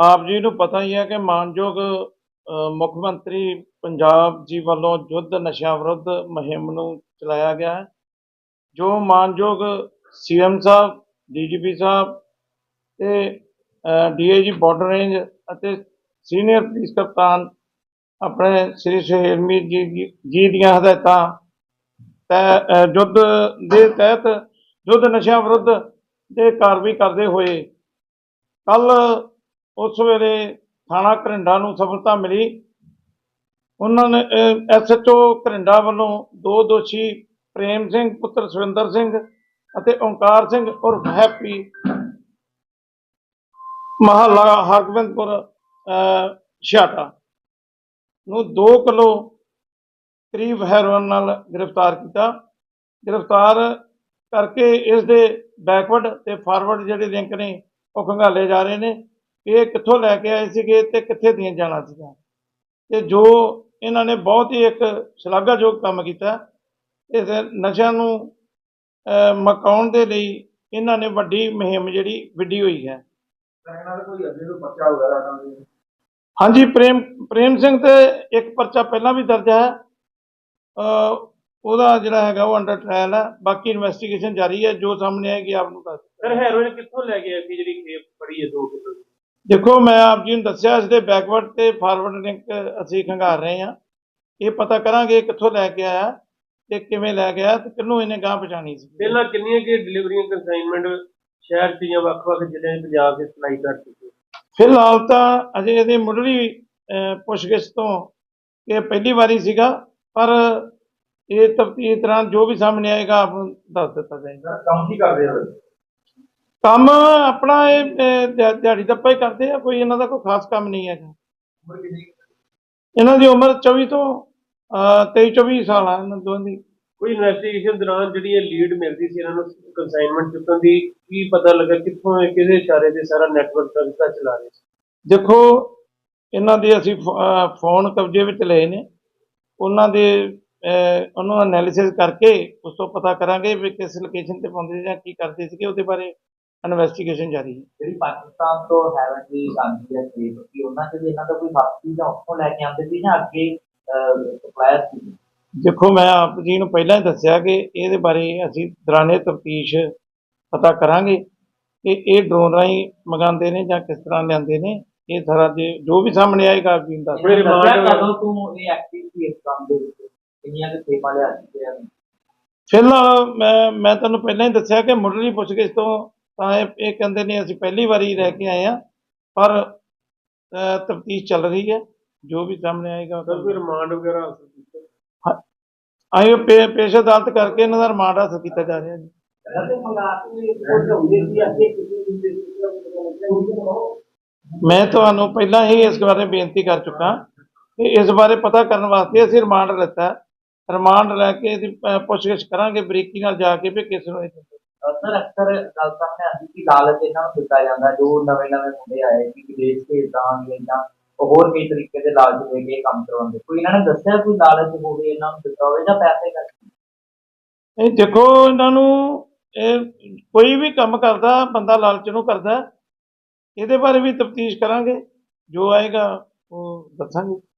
ਆਪ ਜੀ ਨੂੰ ਪਤਾ ਹੀ ਹੈ ਕਿ ਮਾਨਯੋਗ ਮੁੱਖ ਮੰਤਰੀ ਪੰਜਾਬ ਜੀ ਵੱਲੋਂ ਯੁੱਧ ਨਸ਼ਿਆਂ ਵਿਰੁੱਧ ਮੁਹਿੰਮ ਨੂੰ ਚਲਾਇਆ ਗਿਆ ਹੈ। ਜੋ ਮਾਨਯੋਗ ਸੀਐਮ ਸਾਹਿਬ, ਡੀਜੀਪੀ ਸਾਹਿਬ ਤੇ ਡੀਏਜੀ ਬਾਰਡਰ ਰੇਂਜ ਅਤੇ ਸੀਨੀਅਰ ਪੁਲਿਸ ਕਪਤਾਨ ਆਪਣੇ ਸ੍ਰੀ ਸੁਹੇਲਮੀ ਜੀ, ਜੀ- ਦੀਆਂ ਹਦਾਇਤਾਂ ਤੈ ਯੁੱਧ ਦੇ ਤਹਿਤ ਯੁੱਧ ਨਸ਼ਿਆਂ ਵਿਰੁੱਧ ਦੇ ਕਾਰਵਾਈ ਕਰਦੇ ਹੋਏ ਕੱਲ ਉਸ ਵੇਲੇ ਥਾਣਾ ਘਰਿੰਡਾ ਨੂੰ ਸਫਲਤਾ ਮਿਲੀ। ਉਹਨਾਂ ਨੇ ਐਸਐਚਓ ਘਰਿੰਡਾ ਵੱਲੋਂ ਦੋ ਦੋਸ਼ੀ ਪ੍ਰੇਮ ਸਿੰਘ ਪੁੱਤਰ ਸੁਰਿੰਦਰ ਸਿੰਘ ਅਤੇ ਓਂਕਾਰ ਸਿੰਘ ਉਰਫ ਹੈਪੀ ਮਹੱਲਾ ਹਰਗੋਬਿੰਦਪੁਰ ਅਹ, ਛਿਆਟਾ ਨੂੰ 2 ਕਿਲੋ ਕਰੀਬ ਹੈਰੋਇਨ ਨਾਲ ਗ੍ਰਿਫਤਾਰ ਕੀਤਾ। ਗ੍ਰਿਫਤਾਰ ਕਰਕੇ ਇਸ ਦੇ ਬੈਕਵਰਡ ਤੇ ਫਾਰਵਰਡ ਜਿਹੜੇ ਲਿੰਕ ਨੇ ਉਹ ਖੰਗਾਲੇ ਜਾ ਰਹੇ ਨੇ। ਇਹ ਕਿੱਥੋਂ ਲੈ ਕੇ ਆਏ ਸੀਗੇ ਤੇ ਕਿੱਥੇ ਦੀਆਂ ਜਾਣਾ ਸੀਗਾ? ਤੇ ਜੋ ਇਹਨਾਂ ਨੇ ਬਹੁਤ ਹੀ ਇੱਕ ਸ਼ਲਾਘਾਯੋਗ ਕੰਮ ਕੀਤਾ ਇਸ ਨਸ਼ਿਆਂ ਨੂੰ ਮਕਾਉਣ ਦੇ ਲਈ ਇਹਨਾਂ ਨੇ ਵੱਡੀ ਮੁਹਿੰਮ ਜਿਹੜੀ ਵਿੱਢੀ ਹੋਈ ਹੈ। ਹਾਂਜੀ ਪ੍ਰੇਮ ਪ੍ਰੇਮ ਸਿੰਘ ਤੇ ਇੱਕ ਪਰਚਾ ਪਹਿਲਾਂ ਵੀ ਦਰਜ ਹੈ। ਉਹਦਾ ਜਿਹੜਾ ਹੈਗਾ ਉਹ ਅੰਡਰ ਟ੍ਰਾਇਲ ਹੈ। ਬਾਕੀ ਇਨਵੈਸਟੀਗੇਸ਼ਨ ਜਾਰੀ ਹੈ। ਜੋ ਸਾਹਮਣੇ ਆਏਗੀ ਆਪ ਨੂੰ ਦੱਸ ਸਰ ਹੈਰੋਇਨ ਕਿੱਥੋਂ ਲੈ ਕੇ ਆਏ ਸੀ ਜਿਹੜੀ ਖੇਪ ਫੜੀ ਹੈ 2 ਕਿਲੋ ਦੇਖੋ ਮੈਂ ਆਪ ਜੀ ਨੂੰ ਦੱਸਿਆ ਇਸ ਦੇ ਬੈਕਵਰਡ ਤੇ ਫਾਰਵਰਡ ਲਿੰਕ ਅਸੀਂ ਖੰਗਾਰ ਰਹੇ ਹਾਂ। ਇਹ ਪਤਾ ਕਰਾਂਗੇ ਕਿੱਥੋਂ ਲੈ ਕੇ ਆਇਆ ਤੇ ਕਿਵੇਂ ਲੈ ਆਇਆ ਤੇ ਕਿਹਨੂੰ ਇਹਨੇ ਗਾਂ ਪਛਾਣੀ ਸੀ। ਪਹਿਲਾਂ ਕਿੰਨੀਆਂ ਕਿ ਡਿਲੀਵਰੀਆਂ ਕੰਸਾਈਨਮੈਂਟ ਸ਼ਹਿਰ ਦੀਆਂ ਵੱਖ-ਵੱਖ ਜ਼ਿਲ੍ਹਿਆਂ ਪੰਜਾਬ ਦੇ ਸਪਲਾਈ ਕਰ ਚੁੱਕੇ ਫਿਲਹਾਲ ਤਾਂ ਅਜੇ ਇਹਦੇ ਮੁੱਢਲੀ ਪੁੱਛਗਿੱਛ ਤੋਂ ਇਹ ਪਹਿਲੀ ਵਾਰੀ ਸੀਗਾ ਪਰ ਇਹ ਤਫਤੀਸ਼ ਦੌਰਾਨ ਜੋ ਵੀ ਸਾਹਮਣੇ ਆਏਗਾ ਆਪ ਦੱਸ ਦਿੱਤਾ ਜਾਏਗਾ। ਕੰਮ ਕੀ ਕਰਦੇ ਹੋ? ਕੰਮ ਆਪਣਾ ਇਹ ਅਹ, ਦਿਹਾ- ਦਿਹਾੜੀ ਦੱਪਾ ਹੀ ਕਰਦੇ ਆ ਕੋਈ ਇਹਨਾਂ ਦਾ ਕੋਈ ਖਾਸ ਕੰਮ ਨਹੀਂ ਹੈਗਾ। ਇਹਨਾਂ ਦੀ ਉਮਰ 24 ਤੋਂ 23 24 ਸਾਲ ਆ ਇਹਨਾਂ ਦੋਵਾਂ ਦੀ। ਕੋਈ ਇਨਵੈਸਟੀਗੇਸ਼ਨ ਦੌਰਾਨ ਜਿਹੜੀ ਇਹ ਲੀਡ ਮਿਲਦੀ ਸੀ ਇਹਨਾਂ ਨੂੰ ਕੰਸਾਈਨਮੈਂਟ ਚੁੱਕਣ ਦੀ ਕੀ ਪਤਾ ਲੱਗਾ ਕਿੱਥੋਂ ਇਹ ਕਿਹਦੇ ਇਸ਼ਾਰੇ ਤੇ ਸਾਰਾ ਨੈਟਵਰਕ ਤਰੀਕਾ ਚਲਾ ਰਹੇ ਸੀ? ਦੇਖੋ ਇਹਨਾਂ ਦੇ ਅਸੀਂ ਫ- ਅਹ, ਫੋਨ ਕਬਜ਼ੇ ਵਿੱਚ ਲਏ ਨੇ। ਉਹਨਾਂ ਦੇ ਅਹ, ਉਹਨਾਂ ਦਾ ਐਨਾਲਿਸਿਸ ਕਰਕੇ ਉਸ ਤੋਂ ਪਤਾ ਕਰਾਂਗੇ ਵੀ ਕਿਸ ਲੋਕੇਸ਼ਨ ਤੇ ਪਾਉਂਦੇ ਜਾਂ ਕੀ ਕਰਦੇ ਸੀਗੇ ਉਹਦੇ ਬਾਰੇ ਇਨਵੈਸਟੀਗੇਸ਼ਨ ਜਾਰੀ ਹੈ। ਜਿਹੜੀ ਪਾਕਿਸਤਾਨ ਤੋਂ ਹੈਵਨ ਦੀ ਹੈ ਸੇਬ ਕਿ ਉਹਨਾਂ ਵੀ ਇਹਨਾਂ ਦਾ ਕੋਈ ਹੱਕ ਸੀ ਜਾਂ ਉੱਥੋਂ ਲੈ ਕੇ ਆਉਂਦੇ ਸੀ ਜਾਂ ਅੱਗੇ ਸਪਲਾਇਰ ਸੀ? ਦੇਖੋ ਮੈਂ ਆਪ ਜੀ ਨੂੰ ਪਹਿਲਾਂ ਹੀ ਦੱਸਿਆ ਕਿ ਇਹਦੇ ਬਾਰੇ ਅਸੀਂ ਦੌਰਾਨੇ ਤਫਤੀਸ਼ ਪਤਾ ਕਰਾਂਗੇ ਕਿ ਇਹ ਡਰੋਨ ਰਾਹੀਂ ਮੰਗਾਉਂਦੇ ਨੇ ਜਾਂ ਕਿਸ ਤਰ੍ਹਾਂ ਲਿਆਂਦੇ ਨੇ। ਇਹ ਸਾਰਾ ਜੇ ਜੋ ਵੀ ਸਾਹਮਣੇ ਆਏਗਾ ਆਪ ਜੀ ਨੂੰ ਦੱਸ ਕਦੋਂ ਤੋਂ ਇਹ ਐਕਟਿਵ ਸੀ ਇਸ ਕੰਮ ਦੇ ਵਿੱਚ? ਕਿੰਨੀਆਂ ਕੁ ਸੇਬਾਂ ਲਿਆ ਚੁੱਕੇ ਹਨ ਫਿਲਹਾਲ ਮੈਂ ਮੈਂ ਤੁਹਾਨੂੰ ਪਹਿਲਾਂ ਹੀ ਦੱਸਿਆ ਕਿ ਮੁੱਢਲੀ ਪੁੱਛਗਿੱਛ ਤੋਂ ਤਾਂ ਇਹ ਇਹ ਕਹਿੰਦੇ ਨੇ ਅਸੀਂ ਪਹਿਲੀ ਵਾਰੀ ਲੈ ਕੇ ਆਏ ਆ ਪਰ ਤਫਤੀਸ਼ ਚੱਲ ਰਹੀ ਹੈ ਜੋ ਵੀ ਸਾਹਮਣੇ ਆਏਗਾ ਸਰ ਕੋਈ ਰਿਮਾਂਡ ਵਗੈਰਾ ਹਾਸਲ ਕੀਤਾ? ਆਇਓ ਪੇ ਪੇਸ਼ ਅਦਾਲਤ ਕਰਕੇ ਇਹਨਾਂ ਦਾ ਰਿਮਾਂਡ ਹਾਸਲ ਕੀਤਾ ਜਾ ਰਿਹਾ ਜੀ। ਮੈਂ ਤੁਹਾਨੂੰ ਪਹਿਲਾਂ ਹੀ ਇਸ ਬਾਰੇ ਬੇਨਤੀ ਕਰ ਚੁੱਕਾ ਕਿ ਇਸ ਬਾਰੇ ਪਤਾ ਕਰਨ ਵਾਸਤੇ ਅਸੀਂ ਰਿਮਾਂਡ ਲਿੱਤਾ। ਰਿਮਾਂਡ ਲੈ ਕੇ ਇਹਦੀ ਪੁੱਛਗਿੱਛ ਕਰਾਂਗੇ ਬਰੀਕੀ ਨਾਲ ਜਾ ਕੇ ਵੀ ਕਿਸ ਨੂੰ ਇਹ ਸਰ, ਅਕਸਰ ਗੱਲ ਸਾਹਮਣੇ ਆਉਂਦੀ ਕਿ ਲਾਲਚ ਇਹਨਾਂ ਨੂੰ ਦਿੱਤਾ ਜਾਂਦਾ, ਜੋ ਨਵੇਂ ਨਵੇਂ ਮੁੰਡੇ ਆਏ ਕਿ ਵਿਦੇਸ਼ ਭੇਜਾਂਗੇ ਜਾਂ ਹੋਰ ਕਈ ਤਰੀਕੇ ਦੇ ਲਾਲਚ ਦੇ ਕੇ ਕੰਮ ਕਰਵਾਉਂਦੇ ਕੋਈ ਇਹਨਾਂ ਨੇ ਦੱਸਿਆ ਕੋਈ ਲਾਲਚ ਹੋਵੇ, ਇਹਨਾਂ ਨੂੰ ਦਿੱਤਾ ਹੋਵੇ ਜਾਂ ਪੈਸੇ ਕਰਕੇ? ਇਹ ਦੇਖੋ, ਇਹਨਾਂ ਨੂੰ ਇਹ ਕੋਈ ਵੀ ਕੰਮ ਕਰਦਾ, ਬੰਦਾ ਲਾਲਚ ਨੂੰ ਕਰਦਾ। ਇਹਦੇ ਬਾਰੇ ਵੀ ਤਫਤੀਸ਼ ਕਰਾਂਗੇ। ਜੋ ਆਏਗਾ, ਉਹ ਦੱਸਾਂਗੇ।